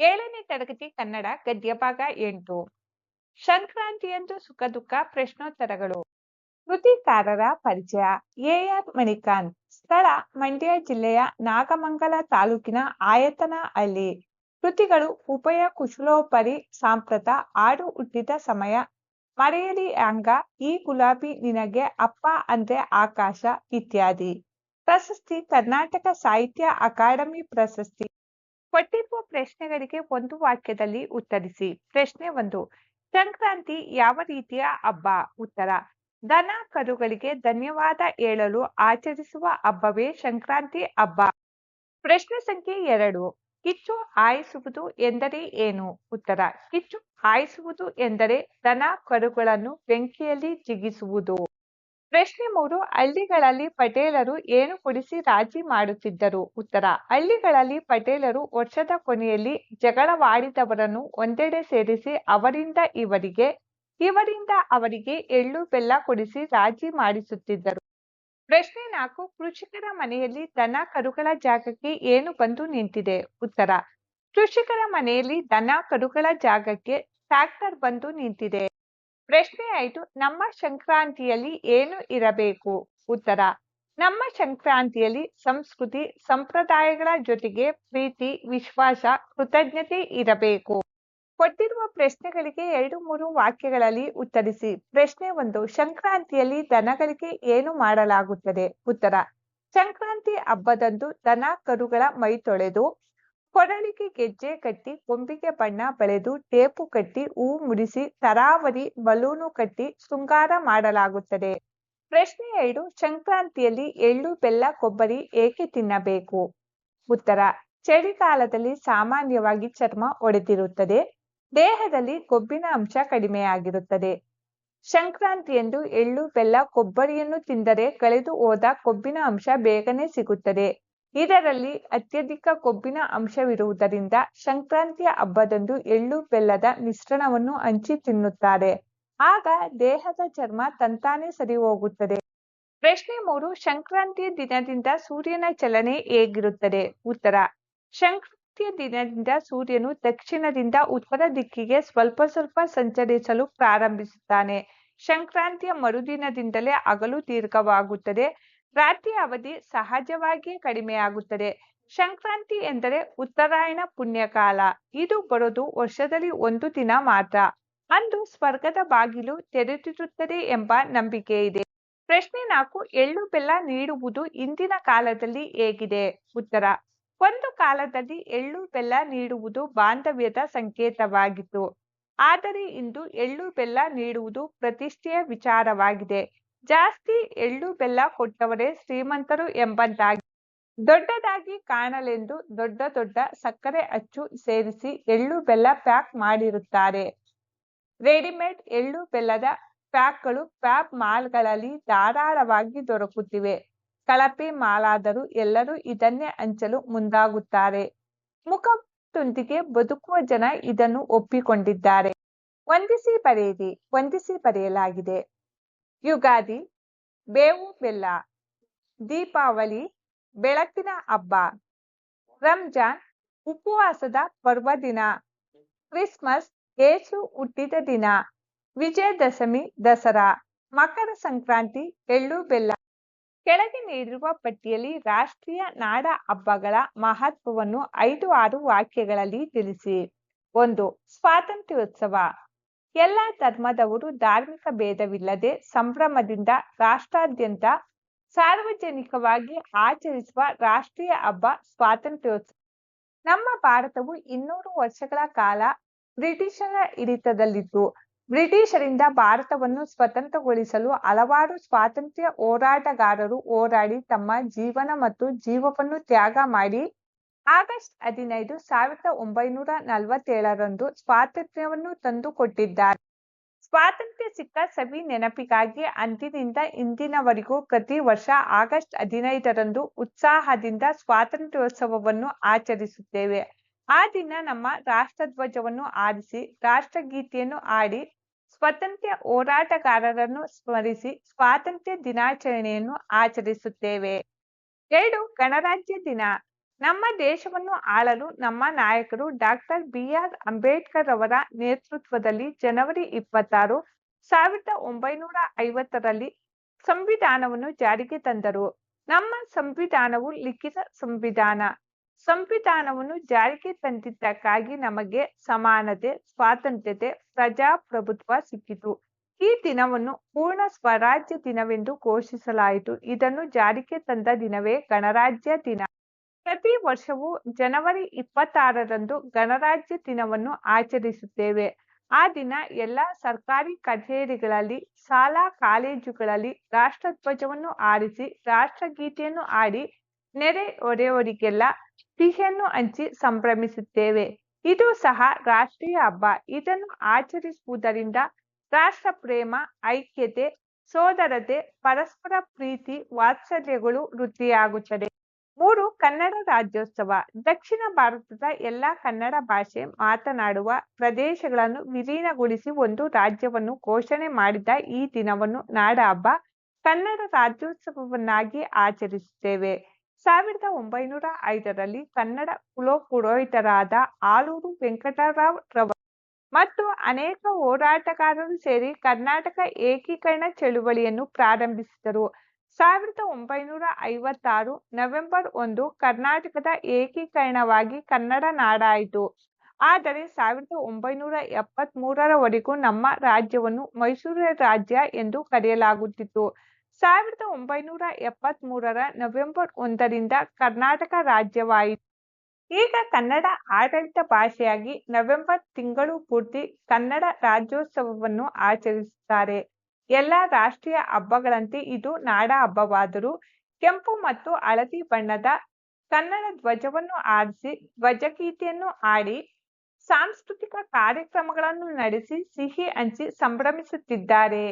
ಏಳನೇ ತರಗತಿ ಕನ್ನಡ ಗದ್ಯ ಭಾಗ ಎಂಟು. ಸಂಕ್ರಾಂತಿಯಂದು ಸುಖ ದುಃಖ ಪ್ರಶ್ನೋತ್ತರಗಳು. ಕೃತಿಕಾರರ ಪರಿಚಯ. A R Manikanth. ಸ್ಥಳ ಮಂಡ್ಯ ಜಿಲ್ಲೆಯ ನಾಗಮಂಗಲ ತಾಲೂಕಿನ ಆಯತನಹಳ್ಳಿ. ಕೃತಿಗಳು ಉಭಯ ಕುಶಲೋಪರಿ, ಸಾಂಪ್ರತ, ಆಡು ಹುಟ್ಟಿದ ಸಮಯ. ಮರೆಯಲಿ ಅಂಗ, ಈ ಗುಲಾಬಿ ನಿನಗೆ ಅಪ್ಪ ಅಂದ್ರೆ ಆಕಾಶ ಇತ್ಯಾದಿ. ಪ್ರಶಸ್ತಿ ಕರ್ನಾಟಕ ಸಾಹಿತ್ಯ ಅಕಾಡೆಮಿ ಪ್ರಶಸ್ತಿ. ಕೊಟ್ಟಿರುವ ಪ್ರಶ್ನೆಗಳಿಗೆ ಒಂದು ವಾಕ್ಯದಲ್ಲಿ ಉತ್ತರಿಸಿ. ಪ್ರಶ್ನೆ ಒಂದು, ಸಂಕ್ರಾಂತಿ ಯಾವ ರೀತಿಯ ಹಬ್ಬ? ಉತ್ತರ, ದನ ಕರುಗಳಿಗೆ ಧನ್ಯವಾದ ಹೇಳಲು ಆಚರಿಸುವ ಹಬ್ಬವೇ ಸಂಕ್ರಾಂತಿ ಹಬ್ಬ. ಪ್ರಶ್ನೆ ಸಂಖ್ಯೆ ಎರಡು, ಕಿಚ್ಚು ಹಾಯಿಸುವುದು ಎಂದರೆ ಏನು? ಉತ್ತರ, ಕಿಚ್ಚು ಹಾಯಿಸುವುದು ಎಂದರೆ ದನ ಕರುಗಳನ್ನು ಬೆಂಕಿಯಲ್ಲಿ ಜಿಗಿಸುವುದು. ಪ್ರಶ್ನೆ ಮೂರು, ಹಳ್ಳಿಗಳಲ್ಲಿ ಪಟೇಲರು ಏನು ಕೊಡಿಸಿ ರಾಜಿ ಮಾಡುತ್ತಿದ್ದರು? ಉತ್ತರ, ಹಳ್ಳಿಗಳಲ್ಲಿ ಪಟೇಲರು ವರ್ಷದ ಕೊನೆಯಲ್ಲಿ ಜಗಳವಾಡಿದವರನ್ನು ಒಂದೆಡೆ ಸೇರಿಸಿ ಅವರಿಂದ ಇವರಿಗೆ, ಇವರಿಂದ ಅವರಿಗೆ ಎಳ್ಳು, ಬೆಲ್ಲ ಕೊಡಿಸಿ ರಾಜಿ ಮಾಡಿಸುತ್ತಿದ್ದರು. ಪ್ರಶ್ನೆ ನಾಲ್ಕು, ಕೃಷಿಕರ ಮನೆಯಲ್ಲಿ ದನ ಕರುಗಳ ಜಾಗಕ್ಕೆ ಏನು ಬಂದು ನಿಂತಿದೆ? ಉತ್ತರ, ಕೃಷಿಕರ ಮನೆಯಲ್ಲಿ ದನ ಕರುಗಳ ಜಾಗಕ್ಕೆ ಟ್ರ್ಯಾಕ್ಟರ್ ಬಂದು ನಿಂತಿದೆ. ಪ್ರಶ್ನೆ ಐದು ನಮ್ಮ ಸಂಕ್ರಾಂತಿಯಲ್ಲಿ ಏನು ಇರಬೇಕು? ಉತ್ತರ, ನಮ್ಮ ಸಂಕ್ರಾಂತಿಯಲ್ಲಿ ಸಂಸ್ಕೃತಿ, ಸಂಪ್ರದಾಯಗಳ ಜೊತೆಗೆ ಪ್ರೀತಿ, ವಿಶ್ವಾಸ, ಕೃತಜ್ಞತೆ ಇರಬೇಕು. ಕೊಟ್ಟಿರುವ ಪ್ರಶ್ನೆಗಳಿಗೆ ಎರಡು ಮೂರು ವಾಕ್ಯಗಳಲ್ಲಿ ಉತ್ತರಿಸಿ, ಪ್ರಶ್ನೆ ಒಂದು, ಸಂಕ್ರಾಂತಿಯಲ್ಲಿ ದನಗಳಿಗೆ ಏನು ಮಾಡಲಾಗುತ್ತದೆ? ಉತ್ತರ, ಸಂಕ್ರಾಂತಿ ಹಬ್ಬದಂದು ದನ ಕರುಗಳ ಮೈ ತೊಳೆದು ಕೊರಳಿಗೆ ಗೆಜ್ಜೆ ಕಟ್ಟಿ, ಕೊಂಬಿಗೆ ಬಣ್ಣ ಬಳೆದು, ಟೇಪು ಕಟ್ಟಿ, ಹೂ ಮುಡಿಸಿ ತರಾವರಿ, ಬಲೂನು ಕಟ್ಟಿ ಶೃಂಗಾರ ಮಾಡಲಾಗುತ್ತದೆ. ಪ್ರಶ್ನೆ ಎರಡು, ಸಂಕ್ರಾಂತಿಯಲ್ಲಿ ಎಳ್ಳು, ಬೆಲ್ಲ, ಕೊಬ್ಬರಿ ಏಕೆ ತಿನ್ನಬೇಕು? ಉತ್ತರ, ಚಳಿಗಾಲದಲ್ಲಿ ಸಾಮಾನ್ಯವಾಗಿ ಚರ್ಮ ಒಡೆದಿರುತ್ತದೆ. ದೇಹದಲ್ಲಿ ಕೊಬ್ಬಿನ ಅಂಶ ಕಡಿಮೆಯಾಗಿರುತ್ತದೆ. ಸಂಕ್ರಾಂತಿಯಂದು ಎಳ್ಳು, ಬೆಲ್ಲ, ಕೊಬ್ಬರಿಯನ್ನು ತಿಂದರೆ ಕಳೆದು ಹೋದ ಕೊಬ್ಬಿನ ಅಂಶ ಬೇಗನೆ ಸಿಗುತ್ತದೆ. ಇದರಲ್ಲಿ ಅತ್ಯಧಿಕ ಕೊಬ್ಬಿನ ಅಂಶವಿರುವುದರಿಂದ ಸಂಕ್ರಾಂತಿಯ ಹಬ್ಬದಂದು ಎಳ್ಳು ಬೆಲ್ಲದ ಮಿಶ್ರಣವನ್ನು ಹಂಚಿ ತಿನ್ನುತ್ತಾರೆ. ಆಗ ದೇಹದ ಚರ್ಮ ತಂತಾನೆ ಸರಿ ಹೋಗುತ್ತದೆ ಪ್ರಶ್ನೆ ಮೂರು, ಸಂಕ್ರಾಂತಿಯ ದಿನದಿಂದ ಸೂರ್ಯನ ಚಲನೆ ಹೇಗಿರುತ್ತದೆ? ಉತ್ತರ, ಸಂಕ್ರಾಂತಿಯ ದಿನದಿಂದ ಸೂರ್ಯನು ದಕ್ಷಿಣದಿಂದ ಉತ್ತರ ದಿಕ್ಕಿಗೆ ಸ್ವಲ್ಪ ಸ್ವಲ್ಪ ಸಂಚರಿಸಲು ಪ್ರಾರಂಭಿಸುತ್ತಾನೆ. ಸಂಕ್ರಾಂತಿಯ ಮರುದಿನದಿಂದಲೇ ಹಗಲು ದೀರ್ಘವಾಗುತ್ತದೆ. ರಾತ್ರಿ ಅವಧಿ ಸಹಜವಾಗಿಯೇ ಕಡಿಮೆಯಾಗುತ್ತದೆ. ಸಂಕ್ರಾಂತಿ ಎಂದರೆ ಉತ್ತರಾಯಣ ಪುಣ್ಯಕಾಲ. ಇದು ಬರೋದು ವರ್ಷದಲ್ಲಿ ಒಂದು ದಿನ ಮಾತ್ರ. ಅಂದು ಸ್ವರ್ಗದ ಬಾಗಿಲು ತೆರೆದಿರುತ್ತದೆ ಎಂಬ ನಂಬಿಕೆ ಇದೆ. ಪ್ರಶ್ನೆ ನಾಲ್ಕು, ಎಳ್ಳು ಬೆಲ್ಲ ನೀಡುವುದು ಇಂದಿನ ಕಾಲದಲ್ಲಿ ಹೇಗಿದೆ? ಉತ್ತರ, ಒಂದು ಕಾಲದಲ್ಲಿ ಎಳ್ಳು ಬೆಲ್ಲ ನೀಡುವುದು ಬಾಂಧವ್ಯದ ಸಂಕೇತವಾಗಿತ್ತು. ಆದರೆ ಇಂದು ಎಳ್ಳು ಬೆಲ್ಲ ನೀಡುವುದು ಪ್ರತಿಷ್ಠೆಯ ವಿಚಾರವಾಗಿದೆ. ಜಾಸ್ತಿ ಎಳ್ಳು ಬೆಲ್ಲ ಕೊಟ್ಟವರೇ ಶ್ರೀಮಂತರು ಎಂಬಂತಾಗಿ. ದೊಡ್ಡದಾಗಿ ಕಾಣಲೆಂದು ದೊಡ್ಡ ದೊಡ್ಡ ಸಕ್ಕರೆ ಅಚ್ಚು ಸೇರಿಸಿ ಎಳ್ಳು ಬೆಲ್ಲ ಪ್ಯಾಕ್ ಮಾಡಿರುತ್ತಾರೆ. ರೆಡಿಮೇಡ್ ಎಳ್ಳು ಬೆಲ್ಲದ ಪ್ಯಾಕ್ಗಳು ಪ್ಯಾಪ್ ಮಾಲ್ಗಳಲ್ಲಿ ಧಾರಾಳವಾಗಿ ದೊರಕುತ್ತಿವೆ. ಕಳಪೆ ಮಾಲಾದರೂ ಎಲ್ಲರೂ ಇದನ್ನೇ ಹಂಚಲು ಮುಂದಾಗುತ್ತಾರೆ. ಮುಖದೊಂದಿಗೆ ಬದುಕುವ ಜನ ಇದನ್ನು ಒಪ್ಪಿಕೊಂಡಿದ್ದಾರೆ. ವಂದಿಸಿ ಬರೆಯಿರಿ, ವಂದಿಸಿ ಬರೆಯಲಾಗಿದೆ. ಯುಗಾದಿ, ಬೇವು ಬೆಲ್ಲ, ದೀಪಾವಳಿ, ಬೆಳಕಿನ ಹಬ್ಬ, ರಂಜಾನ್, ಉಪವಾಸದ ಪರ್ವದಿನ, ಕ್ರಿಸ್ಮಸ್, ಏಸು ಹುಟ್ಟಿದ ದಿನ, ವಿಜಯದಶಮಿ, ದಸರಾ, ಮಕರ ಸಂಕ್ರಾಂತಿ, ಎಳ್ಳು ಬೆಲ್ಲ. ಕೆಳಗೆ ನೀಡಿರುವ ಪಟ್ಟಿಯಲ್ಲಿ ರಾಷ್ಟ್ರೀಯ ನಾಡ ಹಬ್ಬಗಳ ಮಹತ್ವವನ್ನು ಐದು ಆರು ವಾಕ್ಯಗಳಲ್ಲಿ ತಿಳಿಸಿ. ಒಂದು, ಸ್ವಾತಂತ್ರ್ಯೋತ್ಸವ. ಎಲ್ಲ ಧರ್ಮದವರು ಧಾರ್ಮಿಕ ಭೇದವಿಲ್ಲದೆ ಸಂಭ್ರಮದಿಂದ ರಾಷ್ಟ್ರಾದ್ಯಂತ ಸಾರ್ವಜನಿಕವಾಗಿ ಆಚರಿಸುವ ರಾಷ್ಟ್ರೀಯ ಹಬ್ಬ ಸ್ವಾತಂತ್ರ್ಯೋತ್ಸವ. ನಮ್ಮ ಭಾರತವು ಇನ್ನೂರು ವರ್ಷಗಳ ಕಾಲ ಬ್ರಿಟಿಷರ ಹಿಡಿತದಲ್ಲಿತ್ತು. ಬ್ರಿಟಿಷರಿಂದ ಭಾರತವನ್ನು ಸ್ವತಂತ್ರಗೊಳಿಸಲು ಹಲವಾರು ಸ್ವಾತಂತ್ರ್ಯ ಹೋರಾಟಗಾರರು ಹೋರಾಡಿ ತಮ್ಮ ಜೀವನ ಮತ್ತು ಜೀವವನ್ನು ತ್ಯಾಗ ಮಾಡಿ ಆಗಸ್ಟ್ ಹದಿನೈದು ಸಾವಿರದ ಒಂಬೈನೂರ ನಲವತ್ತೇಳರಂದು ಸ್ವಾತಂತ್ರ್ಯವನ್ನು ತಂದುಕೊಟ್ಟಿದ್ದಾರೆ. ಸ್ವಾತಂತ್ರ್ಯ ಸಿಕ್ಕ ಸವಿ ನೆನಪಿಗಾಗಿ ಅಂದಿನಿಂದ ಇಂದಿನವರೆಗೂ ಪ್ರತಿ ವರ್ಷ ಆಗಸ್ಟ್ ಹದಿನೈದರಂದು ಉತ್ಸಾಹದಿಂದ ಸ್ವಾತಂತ್ರ್ಯೋತ್ಸವವನ್ನು ಆಚರಿಸುತ್ತೇವೆ. ಆ ದಿನ ನಮ್ಮ ರಾಷ್ಟ್ರಧ್ವಜವನ್ನು ಆರಿಸಿ, ರಾಷ್ಟ್ರಗೀತೆಯನ್ನು ಹಾಡಿ, ಸ್ವಾತಂತ್ರ್ಯ ಹೋರಾಟಗಾರರನ್ನು ಸ್ಮರಿಸಿ, ಸ್ವಾತಂತ್ರ್ಯ ದಿನಾಚರಣೆಯನ್ನು ಆಚರಿಸುತ್ತೇವೆ. ಎರಡು ಗಣರಾಜ್ಯ ದಿನ. ನಮ್ಮ ದೇಶವನ್ನು ಆಳಲು ನಮ್ಮ ನಾಯಕರು ಡಾಕ್ಟರ್ ಬಿ ಆರ್ ಅಂಬೇಡ್ಕರ್ ಅವರ ನೇತೃತ್ವದಲ್ಲಿ ಜನವರಿ ಇಪ್ಪತ್ತಾರು, ಸಾವಿರದ ಒಂಬೈನೂರ ಐವತ್ತರಲ್ಲಿ ಸಂವಿಧಾನವನ್ನು ಜಾರಿಗೆ ತಂದರು. ನಮ್ಮ ಸಂವಿಧಾನವು ಲಿಖಿತ ಸಂವಿಧಾನ. ಸಂವಿಧಾನವನ್ನು ಜಾರಿಗೆ ತಂದಿದ್ದಕ್ಕಾಗಿ ನಮಗೆ ಸಮಾನತೆ, ಸ್ವಾತಂತ್ರ್ಯತೆ, ಪ್ರಜಾಪ್ರಭುತ್ವ ಸಿಕ್ಕಿತು. ಈ ದಿನವನ್ನು ಪೂರ್ಣ ಸ್ವರಾಜ್ಯ ದಿನವೆಂದು ಘೋಷಿಸಲಾಯಿತು. ಇದನ್ನು ಜಾರಿಗೆ ತಂದ ದಿನವೇ ಗಣರಾಜ್ಯ ದಿನ. ಪ್ರತಿ ವರ್ಷವೂ ಜನವರಿ ಇಪ್ಪತ್ತಾರರಂದು ಗಣರಾಜ್ಯ ದಿನವನ್ನು ಆಚರಿಸುತ್ತೇವೆ. ಆ ದಿನ ಎಲ್ಲ ಸರ್ಕಾರಿ ಕಚೇರಿಗಳಲ್ಲಿ, ಶಾಲಾ ಕಾಲೇಜುಗಳಲ್ಲಿ ರಾಷ್ಟ್ರಧ್ವಜವನ್ನು ಆರಿಸಿ, ರಾಷ್ಟ್ರಗೀತೆಯನ್ನು ಹಾಡಿ, ನೆರೆ ಹೊರೆಯವರಿಗೆಲ್ಲ ಸಿಹಿಯನ್ನು ಹಂಚಿ ಸಂಭ್ರಮಿಸುತ್ತೇವೆ. ಇದು ಸಹ ರಾಷ್ಟ್ರೀಯ ಹಬ್ಬ. ಇದನ್ನು ಆಚರಿಸುವುದರಿಂದ ರಾಷ್ಟ್ರ ಪ್ರೇಮ ಐಕ್ಯತೆ, ಸೋದರತೆ, ಪರಸ್ಪರ ಪ್ರೀತಿ, ವಾತ್ಸಲ್ಯಗಳು ವೃದ್ಧಿಯಾಗುತ್ತದೆ ಮೂರು, ಕನ್ನಡ ರಾಜ್ಯೋತ್ಸವ. ದಕ್ಷಿಣ ಭಾರತದ ಎಲ್ಲ ಕನ್ನಡ ಭಾಷೆ ಮಾತನಾಡುವ ಪ್ರದೇಶಗಳನ್ನು ವಿಲೀನಗೊಳಿಸಿ ಒಂದು ರಾಜ್ಯವನ್ನು ಘೋಷಣೆ ಮಾಡಿದ ಈ ದಿನವನ್ನು ನಾಡ ಹಬ್ಬ ಕನ್ನಡ ರಾಜ್ಯೋತ್ಸವವನ್ನಾಗಿ ಆಚರಿಸುತ್ತೇವೆ. ಸಾವಿರದ ಒಂಬೈನೂರ ಐದರಲ್ಲಿ ಕನ್ನಡ ಕುಲಪುರೋಹಿತರಾದ ಆಲೂರು ವೆಂಕಟರಾವ್ ರವ ಮತ್ತು ಅನೇಕ ಹೋರಾಟಗಾರರು ಸೇರಿ ಕರ್ನಾಟಕ ಏಕೀಕರಣ ಚಳುವಳಿಯನ್ನು ಪ್ರಾರಂಭಿಸಿದರು. ಸಾವಿರದ ಒಂಬೈನೂರ ಐವತ್ತಾರು ನವೆಂಬರ್ ಒಂದು ಕರ್ನಾಟಕದ ಏಕೀಕರಣವಾಗಿ ಕನ್ನಡ ನಾಡಾಯಿತು. ಆದರೆ ಸಾವಿರದ ಒಂಬೈನೂರ ಎಪ್ಪತ್ತ್ ಮೂರರವರೆಗೂ ನಮ್ಮ ರಾಜ್ಯವನ್ನು ಮೈಸೂರು ರಾಜ್ಯ ಎಂದು ಕರೆಯಲಾಗುತ್ತಿತ್ತು. ಸಾವಿರದ ಒಂಬೈನೂರ ಎಪ್ಪತ್ತ್ ಮೂರರ ನವೆಂಬರ್ ಒಂದರಿಂದ ಕರ್ನಾಟಕ ರಾಜ್ಯವಾಯಿತು. ಈಗ ಕನ್ನಡ ಆಡಳಿತ ಭಾಷೆಯಾಗಿ ನವೆಂಬರ್ ತಿಂಗಳು ಪೂರ್ತಿ ಕನ್ನಡ ರಾಜ್ಯೋತ್ಸವವನ್ನು ಆಚರಿಸುತ್ತಾರೆ. ಎಲ್ಲ ರಾಷ್ಟ್ರೀಯ ಹಬ್ಬಗಳಂತೆ ಇದು ನಾಡ ಹಬ್ಬವಾದರೂ ಕೆಂಪು ಮತ್ತು ಹಳದಿ ಬಣ್ಣದ ಕನ್ನಡ ಧ್ವಜವನ್ನು ಆರಿಸಿ ಧ್ವಜಗೀತೆಯನ್ನು ಹಾಡಿ ಸಾಂಸ್ಕೃತಿಕ ಕಾರ್ಯಕ್ರಮಗಳನ್ನು ನಡೆಸಿ ಸಿಹಿ ಹಂಚಿ ಸಂಭ್ರಮಿಸುತ್ತಿದ್ದಾರೆ.